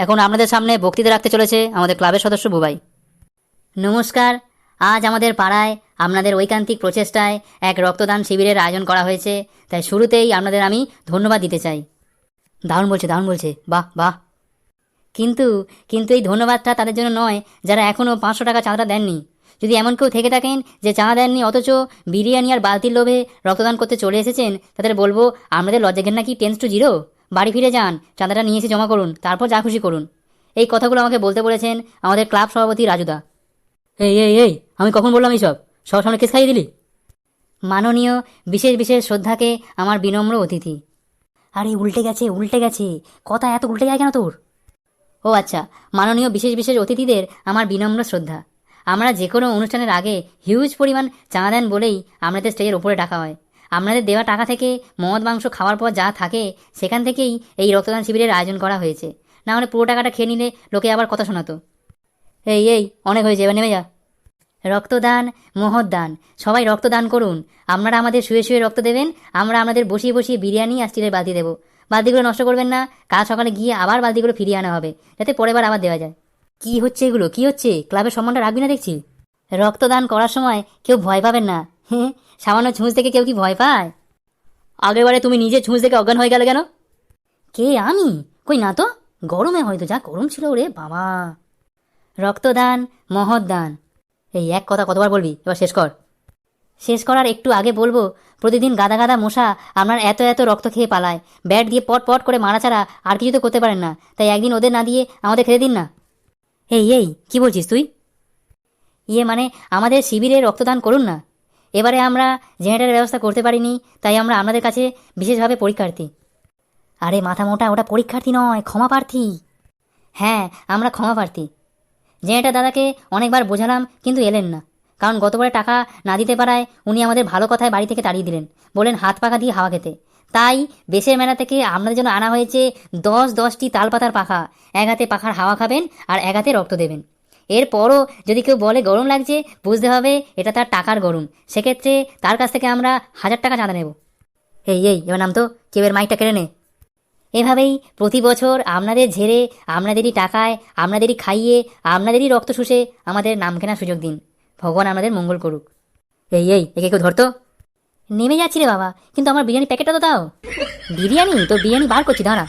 এখন আপনাদের সামনে বক্তৃতা রাখতে চলেছে আমাদের ক্লাবের সদস্য বুবাই। নমস্কার। আজ আমাদের পাড়ায় আপনাদের ঐকান্তিক প্রচেষ্টায় এক রক্তদান শিবিরের আয়োজন করা হয়েছে। তাই শুরুতেই আপনাদের আমি ধন্যবাদ দিতে চাই। দারুণ বলছে দারুণ বলছে। বাহ বাহ। কিন্তু কিন্তু এই ধন্যবাদটা তাদের জন্য নয়, যারা এখনও পাঁচশো টাকা চাঁদা দেননি। যদি এমন কেউ থেকে থাকেন যে চাঁদা দেননি, অথচ বিরিয়ানি আর বালতির লোভে রক্তদান করতে চলে এসেছেন, তাদের বলব, আপনাদের লজ্জা ঘেন্না কি টেন্স টু জিরো বাড়ি ফিরে যান চাঁদাটা নিয়ে এসে জমা করুন তারপর যা খুশি করুন। এই কথাগুলো আমাকে বলতে বলেছেন আমাদের ক্লাব সভাপতি রাজুদা। এই এই এই আমি কখন বললাম এইসব? সব সামনে কেস খাইয়ে দিলি? মাননীয় বিশেষ বিশেষ শ্রদ্ধাকে আমার বিনম্র অতিথি। আরে উল্টে গেছে উল্টে গেছে। কথা এত উল্টে যায় কেন তোর? ও আচ্ছা মাননীয় বিশেষ বিশেষ অতিথিদের আমার বিনম্র শ্রদ্ধা। আমরা যে কোনো অনুষ্ঠানের আগে হিউজ পরিমাণ চাঁদা দেন বলেই আমাদের স্টেজের ওপরে ডাকা হয়। আপনাদের দেওয়া টাকা থেকে মদ, মাংস খাওয়ার পর যা থাকে, সেখান থেকেই এই রক্তদান শিবিরের আয়োজন করা হয়েছে। না হলে পুরো টাকাটা খেয়ে নিলে লোকে আবার কথা শোনাতো। এই এই, অনেক হয়েছে, এবার নেমে যা। রক্তদান, মহৎদান, সবাই রক্তদান করুন। আপনারা আমাদের শুয়ে শুয়ে রক্ত দেবেন, আমরা আমাদের বসিয়ে বসিয়ে বিরিয়ানি আর স্টিলের বালতি দেবো। বালতিগুলো নষ্ট করবেন না, কাল সকালে গিয়ে আবার বালতিগুলো ফিরিয়ে আনা হবে, যাতে পরের বার আবার দেওয়া যায়। কি হচ্ছে এগুলো? কি হচ্ছে? ক্লাবের সম্মানটা রাখবি না দেখছি? রক্তদান করার সময় কেউ ভয় পাবেন না। হ্যাঁ সামান্য ছুঁচ থেকে কেউ কি ভয় পায়? আগেরবারে তুমি নিজে ছুঁচ থেকে অজ্ঞান হয়ে গেলে কেন? কে আমি? কই না তো? গরমে হয়তো যা গরম ছিল রে বাবা। রক্তদান, মহৎদান। এই এক কথা কতবার বলবি? এবার শেষ কর। শেষ করার একটু আগে বলব, প্রতিদিন গাদা গাদা মশা আপনার এত এত রক্ত খেয়ে পালায়। ব্যাট দিয়ে পট পট করে মারা ছাড়া আর কিছু তো করতে পারেন না। তাই একদিন ওদের না দিয়ে আমাদের খেতে দিন না। এই এই, কি বলছিস তুই? ইয়ে মানে আমাদের শিবিরে রক্তদান করুন না। এবারে আমরা জেনারেটারের ব্যবস্থা করতে পারিনি, তাই আমরা আপনাদের কাছে বিশেষভাবে পরীক্ষার্থী। আরে মাথা মোটা, ওটা পরীক্ষার্থী নয়, ক্ষমা প্রার্থী। হ্যাঁ আমরা ক্ষমা প্রার্থী। জেনারেটার দাদাকে অনেকবার বোঝালাম, কিন্তু এলেন না। কারণ গতবারে টাকা না দিতে পারায় উনি আমাদের ভালো কথায় বাড়ি থেকে তাড়িয়ে দিলেন। বলেন হাত পাখা দিয়ে হাওয়া খেতে। তাই বেশের মেলা থেকে আপনাদের জন্য আনা হয়েছে দশ দশটি তালপাতার পাখা। এক হাতে পাখার হাওয়া খাবেন আর এক হাতে রক্ত দেবেন। এরপরও যদি কেউ বলে গরম লাগছে, বুঝতে হবে এটা তার টাকার গরম। সেক্ষেত্রে তার কাছ থেকে আমরা হাজার টাকা চাঁদা নেব। এই এই, এবার নাম তো, কেউ এর মাইকটা কেড়ে নে। এভাবেই প্রতি বছর আপনাদের ঝেড়ে, আপনাদেরই টাকায়, আপনাদেরই খাইয়ে, আপনাদেরই রক্ত শুষে আমাদের নাম কেনার সুযোগ দিন। ভগবান আমাদের মঙ্গল করুক। এই এই, একে কেউ ধরতো? নেমে যাচ্ছি রে বাবা, কিন্তু আমার বিরিয়ানি প্যাকেটটা তো দাও। বিরিয়ানি? তো বিরিয়ানি বার করছি, দাঁড়া।